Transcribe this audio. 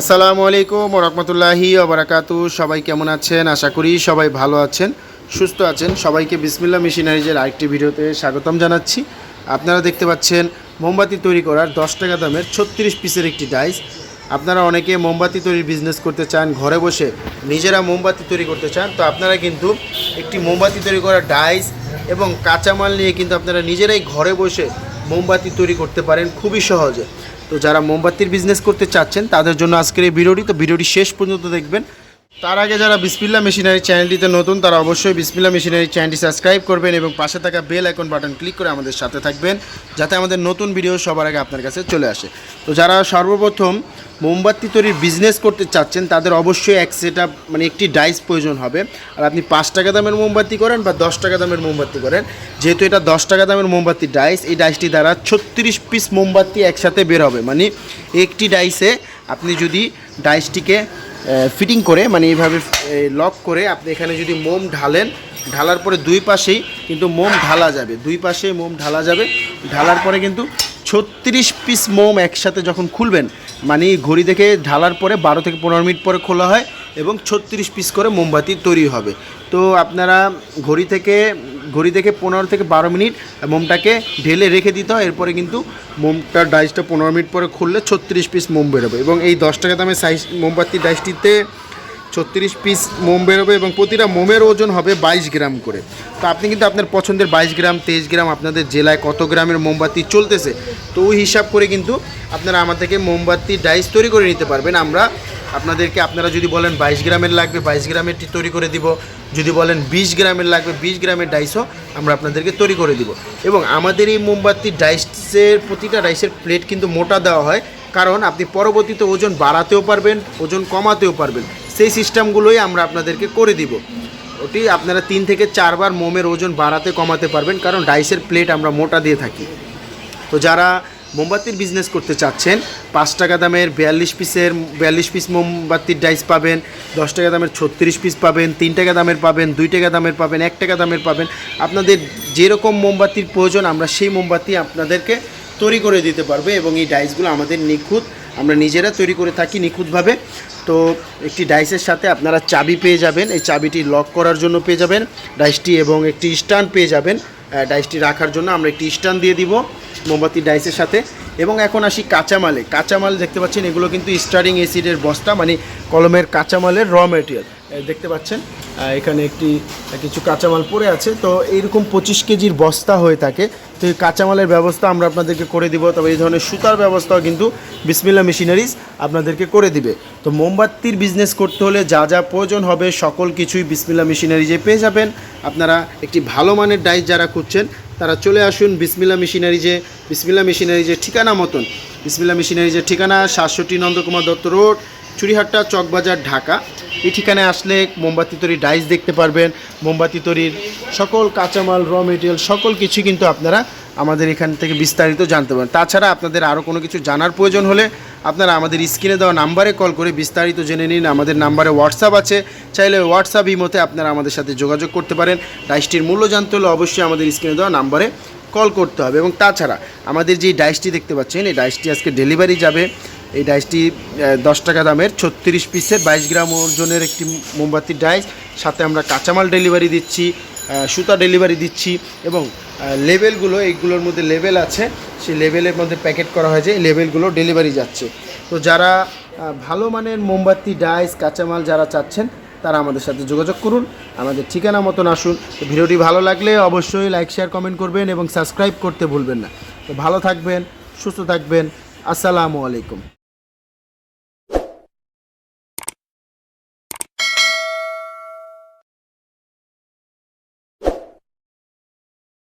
আসসালামু আলাইকুম রহমতুল্লাহি ওবরাকাতু সবাই কেমন আছেন? আশা করি সবাই ভালো আছেন, সুস্থ আছেন। সবাইকে বিসমিল্লা মেশিনারিজের আরেকটি ভিডিওতে স্বাগতম জানাচ্ছি। আপনারা দেখতে পাচ্ছেন, মোমবাতি তৈরি করার দশ টাকা দামের ছত্রিশ পিসের একটি ডাইস। আপনারা অনেকে মোমবাতি তৈরির বিজনেস করতে চান, ঘরে বসে নিজেরা মোমবাতি তৈরি করতে চান, তো আপনারা কিন্তু একটি মোমবাতি তৈরি করার ডাইস এবং কাঁচামাল নিয়ে কিন্তু আপনারা নিজেরাই ঘরে বসে মোমবাতি তৈরি করতে পারেন, খুবই সহজে। তো যারা মোমবাতির বিজনেস করতে চাচ্ছেন, তাদের জন্য আজকের এই ভিডিওটি, তো ভিডিওটি শেষ পর্যন্ত দেখবেন। তার আগে যারা বিসমিল্লা মেশিনারি চ্যানেলটিতে নতুন, তারা অবশ্যই বিসমিল্লা মেশিনারি চ্যানেলটি সাবস্ক্রাইব করবেন এবং পাশে থাকা বেল আইকন বাটন ক্লিক করে আমাদের সাথে থাকবেন, যাতে আমাদের নতুন ভিডিও সবার আগে আপনার কাছে চলে আসে। তো যারা সর্বপ্রথম মোমবাতি তৈরির বিজনেস করতে চাচ্ছেন, তাদের অবশ্যই এক সেট মানে একটি ডাইস প্রয়োজন হবে। আর আপনি পাঁচ টাকা দামের মোমবাতি করেন বা দশ টাকা দামের মোমবাতি করেন। যেহেতু এটা দশ টাকা দামের মোমবাতি ডাইস এই ডাইসটি দ্বারা ছত্রিশ পিস মোমবাতি একসাথে বের হবে। মানে একটি ডাইসে আপনি যদি ডাইসটিকে ফিটিং করে মানে এইভাবে লক করে আপনি এখানে যদি মোম ঢালেন, ঢালার পরে দুই পাশেই কিন্তু মোম ঢালা যাবে। দুই পাশেই মোম ঢালা যাবে। ঢালার পরে কিন্তু ছত্রিশ পিস মোম একসাথে যখন খুলবেন মানে ঘড়ি দেখে ঢালার পরে বারো থেকে পনেরো মিনিট পরে খোলা হয় এবং ছত্রিশ পিস করে মোমবাতি তৈরি হবে। তো আপনারা ঘড়ি থেকে, ঘড়ি দেখে পনেরো থেকে বারো মিনিট মোমটাকে ঢেলে রেখে দিতে হয়। এরপরে কিন্তু মোমটার ডাইসটা পনেরো মিনিট পরে খুললে ছত্রিশ পিস মোম বেরোবে। এবং এই দশ টাকা দামের সাইজ মোমবাতি ডাইসটিতে ছত্রিশ পিস মোম বেরোবে এবং প্রতিটা মোমের ওজন হবে বাইশ গ্রাম করে। তো আপনি কিন্তু আপনার পছন্দের বাইশ গ্রাম, তেইশ গ্রাম আপনাদের জেলায় কত গ্রামের মোমবাতি চলতেছে, তো ওই হিসাব করে কিন্তু আপনারা আমার থেকে মোমবাতি ডাইস তৈরি করে নিতে পারবেন। আমরা আপনাদেরকে আপনারা যদি বলেন বাইশ গ্রামের লাগবে, বাইশ গ্রামেরটি তৈরি করে দিব। যদি বলেন বিশ গ্রামের লাগবে, বিশ গ্রামের ডাইসও আমরা আপনাদেরকে তৈরি করে দিব। এবং আমাদের এই মোমবাতি ডাইসের প্রতিটা ডাইসের প্লেট কিন্তু মোটা দেওয়া হয়। কারণ আপনি পরবর্তীতে ওজন বাড়াতেও পারবেন, ওজন কমাতেও পারবেন। সেই সিস্টেমগুলোই আমরা আপনাদেরকে করে দিব। ওটি আপনারা তিন থেকে চারবার মোমের ওজন বাড়াতে, কমাতে পারবেন, কারণ ডাইসের প্লেট আমরা মোটা দিয়ে থাকি। তো যারা মোমবাতির বিজনেস করতে চাচ্ছেন, পাঁচ টাকা দামের বিয়াল্লিশ পিসের, বিয়াল্লিশ পিস মোমবাতির ডাইস পাবেন, দশ টাকা দামের ছত্রিশ পিস পাবেন, তিন টাকা দামের পাবেন, দুই টাকা দামের পাবেন, এক টাকা দামের পাবেন, আপনাদের যেরকম মোমবাতির প্রয়োজন, আমরা সেই মোমবাতি আপনাদেরকে তৈরি করে দিতে পারবে এবং এই ডাইসগুলো আমাদের নিখুঁত, আমরা নিজেরা তৈরি করে থাকি নিখুঁতভাবে। তো একটি ডাইসের সাথে আপনারা চাবি পেয়ে যাবেন, এই চাবিটি লক করার জন্য পেয়ে যাবেন, ডাইসটি এবং একটি স্ট্যান্ড পেয়ে যাবেন। ডাইসটি রাখার জন্য আমরা একটি স্ট্যান্ড দিয়ে দিব মোমবাতি ডাইসের সাথে। এবং এখন আসি কাঁচামালে। কাঁচামাল দেখতে পাচ্ছেন, এগুলো কিন্তু স্টারিং এসিডের বস্তা মানে কলমের কাঁচামালের র মেটেরিয়াল দেখতে পাচ্ছেন এখানে একটি, কিছু কাঁচামাল পড়ে আছে। তো এইরকম পঁচিশ কেজির বস্তা হয়ে থাকে। তো এই কাঁচামালের ব্যবস্থা আমরা আপনাদেরকে করে দিব, তবে এই ধরনের সুতার ব্যবস্থাও কিন্তু বিসমিল্লা মেশিনারিজ আপনাদেরকে করে দিবে। তো মোমবাতির বিজনেস করতে হলে যা যা প্রয়োজন হবে, সকল কিছুই বিসমিল্লা মেশিনারিজে পেয়ে যাবেন। আপনারা একটি ভালো মানের ডাইস যারা খুঁজছেন তারা চলে আসুন বিসমিল্লা মেশিনারিজে বিসমিল্লা মেশিনারিজের ঠিকানা মতন। বিসমিল্লা মেশিনারিজের ঠিকানা, সাতষট্টি নন্দকুমার দত্ত রোড চুরিহাট্টা চকবাজার, ঢাকা। এই ঠিকানায় আসলে মোমবাতি তৈরির ডাইস দেখতে পারবেন। মোমবাতি তৈরির সকল কাঁচামাল, র মেটেরিয়াল, সকল কিছু কিন্তু আপনারা আমাদের এখান থেকে বিস্তারিত জানতে পারেন। তাছাড়া আপনাদের আরও কোনো কিছু জানার প্রয়োজন হলে আপনারা আমাদের স্ক্রিনে দেওয়া নাম্বারে কল করে বিস্তারিত জেনে নিন। আমাদের নাম্বারে হোয়াটসঅ্যাপ আছে। চাইলে হোয়াটসঅ্যাপ ইমোতে আপনারা আমাদের সাথে যোগাযোগ করতে পারেন। ডাইসটির মূল্য জানতে হলে অবশ্যই আমাদের স্ক্রিনে দেওয়া নাম্বারে কল করতে হবে। এবং তাছাড়া আমাদের যে ডাইসটি দেখতে পাচ্ছেন, এই ডাইসটি আজকে ডেলিভারি যাবে। এই ডাইসটি দশ টাকা দামের ছত্রিশ পিসের বাইশ গ্রাম ওজনের একটি মোমবাতির ডাইস। সাথে আমরা কাঁচামাল ডেলিভারি দিচ্ছি। সুতা ডেলিভারি দিচ্ছি এবং লেবেলগুলো এইগুলোর মধ্যে লেবেল আছে, সেই লেবেলের মধ্যে প্যাকেট করা হয় যে এই লেবেলগুলো ডেলিভারি যাচ্ছে। তো যারা ভালো মানের মোমবাতি, ডাইস, কাঁচামাল যারা চাচ্ছেন, তারা আমাদের সাথে যোগাযোগ করুন, আমাদের ঠিকানা মতন আসুন। ভিডিওটি ভালো লাগলে অবশ্যই লাইক শেয়ার কমেন্ট করবেন এবং সাবস্ক্রাইব করতে ভুলবেন না। তো ভালো থাকবেন, সুস্থ থাকবেন, আসসালামু আলাইকুম।